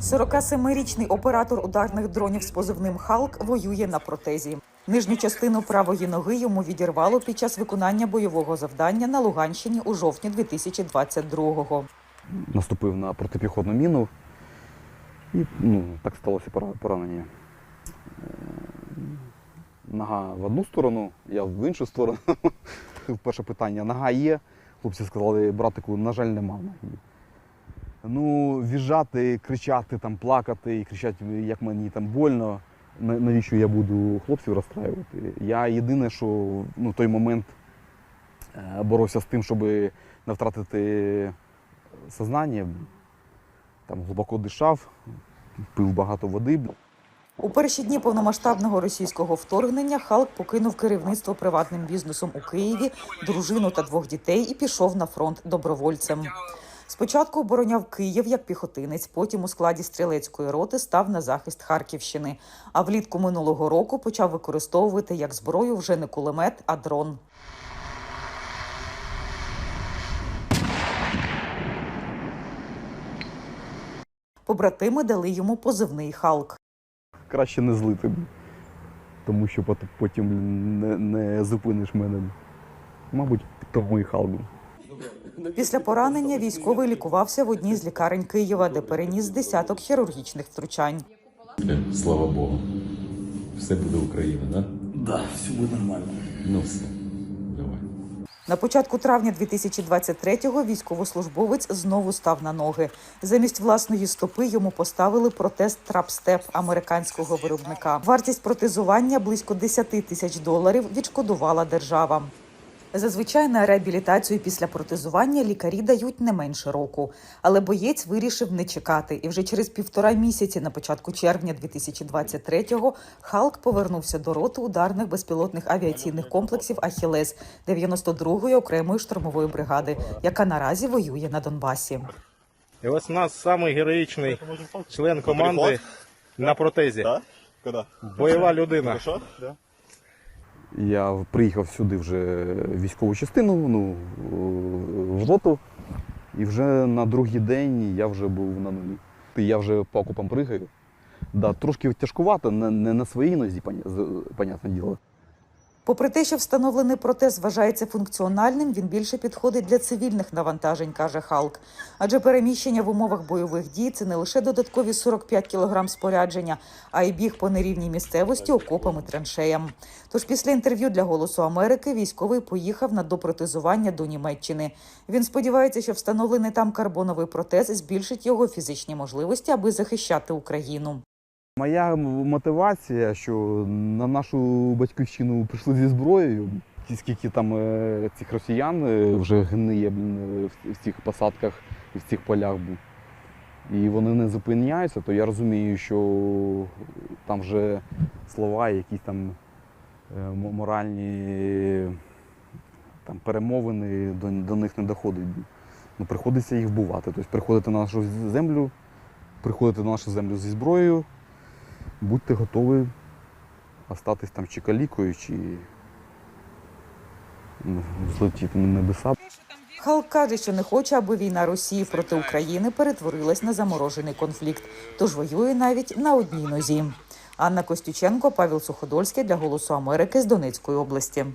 47-річний оператор ударних дронів з позивним Халк воює на протезі. Нижню частину правої ноги йому відірвало під час виконання бойового завдання на Луганщині у жовтні 2022-го. наступив на протипіхотну міну. І ну, так сталося поранення. Е, Нога в одну сторону, я в іншу сторону. Перше питання: нога є. Хлопці сказали, братику, на жаль, нема ноги. Ну, віжати, кричати, там, плакати і кричати, як мені там больно. Навіщо я буду хлопців розстраювати? Я єдине, що ну, той момент е, боровся з тим, щоб не втратити сознання, там глибоко дишав, пив багато води. У перші дні повномасштабного російського вторгнення Халк покинув керівництво приватним бізнесом у Києві, дружину та двох дітей і пішов на фронт добровольцем. Спочатку обороняв Київ як піхотинець, потім у складі стрілецької роти став на захист Харківщини. А влітку минулого року почав використовувати як зброю вже не кулемет, а дрон. Побратими дали йому позивний Халк. Краще не злити, тому що потім не, не зупиниш мене. Мабуть, тому і халбу. Після поранення військовий лікувався в одній з лікарень Києва, де переніс десяток хірургічних втручань. Слава Богу. Все буде Україна, да? Да, все будет нормально. Ну все. На початку травня 2023-го військовослужбовець знову став на ноги. Замість власної стопи йому поставили протез трапстеп американського виробника. Вартість протезування близько 10 тисяч доларів відшкодувала держава. Зазвичай на реабілітацію після протезування лікарі дають не менше року, але боєць вирішив не чекати. І вже через півтора місяці, на початку червня 2023-го, Халк повернувся до роти ударних безпілотних авіаційних комплексів Ахілес 92-ї окремої штурмової бригади, яка наразі воює на Донбасі. І ось у нас самий героїчний член команди на протезі. Бойова людина. Я приїхав сюди вже в військову частину, ну, в роту, і вже на другий день я вже був на нулі. Я вже по окопам пригаю. Да, трошки тяжкувато, не на своїй нозі, понятне діло. Попри те, що встановлений протез вважається функціональним, він більше підходить для цивільних навантажень, каже Халк. Адже переміщення в умовах бойових дій це не лише додаткові 45 кілограм спорядження, а й біг по нерівній місцевості окопам і траншеям. Тож після інтерв'ю для Голосу Америки військовий поїхав на допротезування до Німеччини. Він сподівається, що встановлений там карбоновий протез збільшить його фізичні можливості, аби захищати Україну. Моя мотивація, що на нашу батьківщину прийшли зі зброєю, скільки там е, цих росіян е, вже гниє е, в, цих посадках і в цих полях. І вони не зупиняються, то я розумію, що там вже слова, якісь там моральні там, перемовини до, до них не доходять. Ну, приходиться їх вбивати. Тобто приходити на нашу землю, приходити на нашу землю зі зброєю, будьте готові остатись там чи калікою, чи ну, злетіти на небеса. Халк каже, що не хоче, аби війна Росії проти України перетворилась на заморожений конфлікт, тож воює навіть на одній нозі. Анна Костюченко, Павел Суходольський для Голосу Америки з Донецької області.